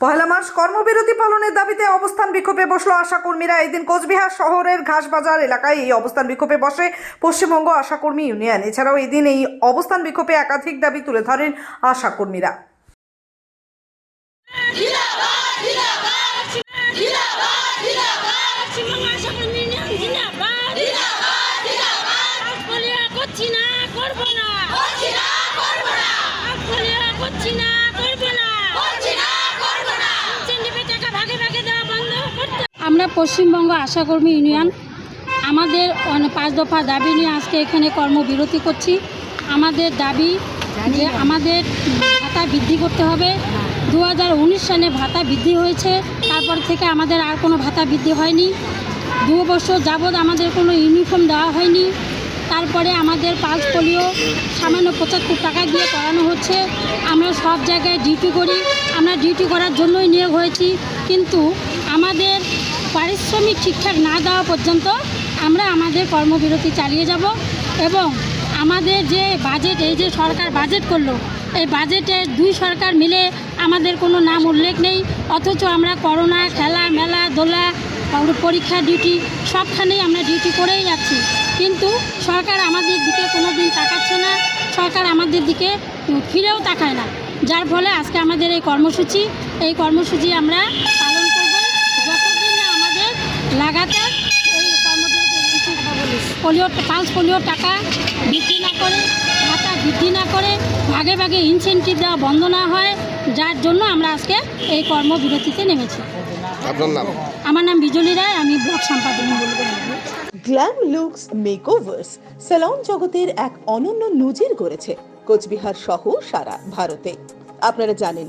পয়লা March কর্মবিরতি পালনের দাবিতে অবস্থান বিক্ষোভে বসল আশাকর্মীরা। এদিন কোচবিহার শহরের ঘাসবাজার এলাকায় এই অবস্থান বিক্ষোভে বসে পশ্চিমবঙ্গ আশাকর্মী ইউনিয়ন। এছাড়াও এদিন এই অবস্থান বিক্ষোভে একাধিক দাবি তুলে ধরেন আশাকর্মীরা। ইউনিয়ন জিন্দাবাদ আটফলিয়া করছি না করব না আটফলিয়া করছি না করব না চেন্ডিপে টাকা ভাগে ভাগে দেওয়া বন্ধ করতে আমরা পশ্চিমবঙ্গ আশাকর্মী ইউনিয়ন, আমাদের পাঁচ দফা দাবি নিয়ে আজকে এখানে কর্মবিরতি করছি। আমাদের দাবি যে আমাদের ভাতা বৃদ্ধি করতে হবে। দু হাজার উনিশ সালে ভাতা বৃদ্ধি হয়েছে, তারপর থেকে আমাদের আর কোনো ভাতা বৃদ্ধি হয়নি। দু বছর যাবৎ আমাদের কোনো ইউনিফর্ম দেওয়া হয়নি। তারপরে আমাদের পালস পোলিও সামান্য পঁচাত্তর টাকা দিয়ে করানো হচ্ছে। আমরা সব জায়গায় ডিউটি করি। আমরা ডিউটি করার জন্যই নিয়োগ হয়েছি। কিন্তু আমাদের পারিশ্রমিক ঠিকঠাক না দেওয়া পর্যন্ত আমরা আমাদের কর্মবিরতি চালিয়ে যাব এবং আমাদের যে বাজেট এই যে সরকার বাজেট করল, এই বাজেটে দুই সরকার মিলে আমাদের কোনো নাম উল্লেখ নেই, অথচ আমরা করোনা খেলা মেলা দোলা পরীক্ষা ডিউটি সবখানেই আমরা ডিউটি করেই যাচ্ছি। কিন্তু সরকার আমাদের দিকে কোনো দিন তাকাচ্ছে না, সরকার আমাদের দিকে ফিরেও তাকায় না। যার ফলে আজকে আমাদের এই কর্মসূচি এই কর্মসূচি আমরা এই পোলিও পালস পোলিওর টাকা বৃদ্ধি না করে টাকা বৃদ্ধি না করে ভাগে ভাগে ইনসেন্টিভ দেওয়া বন্ধ না হয় যার জন্য আমরা আজকে এই কর্মবিরতিতে নেমেছি। আপনার নাম? আমার নাম বিজলি রায় আমি ব্লক সম্পাদক গ্ল্যাম লুকস মেকওভার্স স্যালন জগতের এক অনন্য নজির গড়েছে। কোচবিহার সহ সারা ভারতে। আপনারা জানেন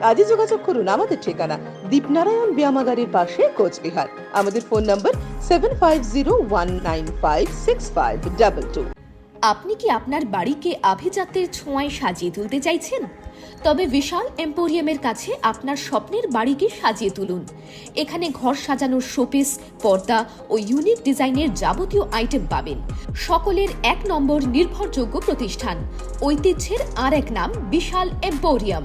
আজই যোগাযোগ করুন আমাদের ঠিকানা দীপনারায়ণ ব্যায়ামাগারের পাশে কোচবিহার। আমাদের phone number seven five zero one nine five six five double two আপনি কি আপনার বাড়িকে আভিজাত্যের ছোঁয়ায় সাজিয়ে তুলতে চাইছেন? তবে বিশাল এম্পোরিয়ামের কাছে আপনার স্বপ্নের বাড়িকে সাজিয়ে তুলুন। এখানে ঘর সাজানোর শোপিস, পর্দা ও ইউনিক ডিজাইনের যাবতীয় আইটেম পাবেন। সকলের এক নম্বর নির্ভরযোগ্য প্রতিষ্ঠান। ঐতিহ্যের আর এক নাম বিশাল এম্পোরিয়াম।